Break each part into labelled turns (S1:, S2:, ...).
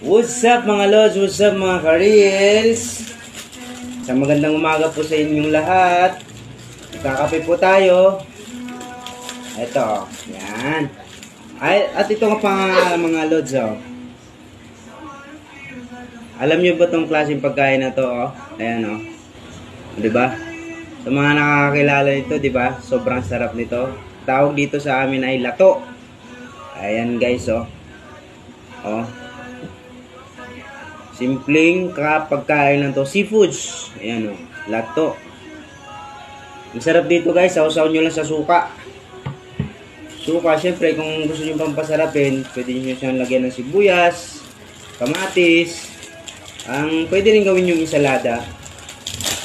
S1: What's up mga lods? What's up mga ka-reels? Sa magandang umaga po sa inyong lahat. Kakape po tayo. Ito, yan. Ay, at ito nga pa mga lods, oh. Alam niyo ba tong klaseng pagkain na to, oh? Ayan, oh. 'Di ba? Sa mga nakakakilala nito, 'di ba? Sobrang sarap nito. Tawag dito sa amin ay lato. Ayan, guys, oh. Oh. Simpleng kapagkain lang to. Seafoods. Ayan, oh. Lato. Ang sarap dito, guys. Sausaw nyo lang sa suka. Suka, syempre, kung gusto nyo pang pasarapin, pwede nyo siyang lagyan ng sibuyas, kamatis, ang pwede rin gawin yung ensalada.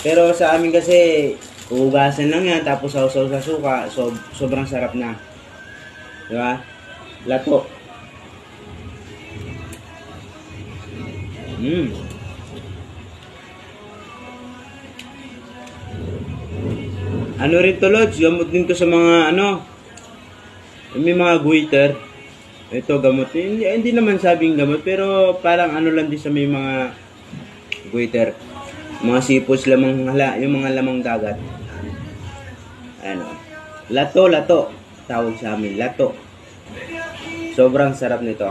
S1: Pero sa amin kasi, ugasan lang yan, tapos sausaw sa suka, so, sobrang sarap na. Di ba? Lato. Mm. Ano rin to, Lods? Gamot din to sa mga, ano, may mga goiter. Ito, gamot. Hindi, hindi naman sabing gamot, pero parang ano lang din sa may mga goiter. Mga sipos lamang, hala, yung mga lamang dagat. Ano. Lato, lato. Tawag sa amin, lato. Sobrang sarap nito.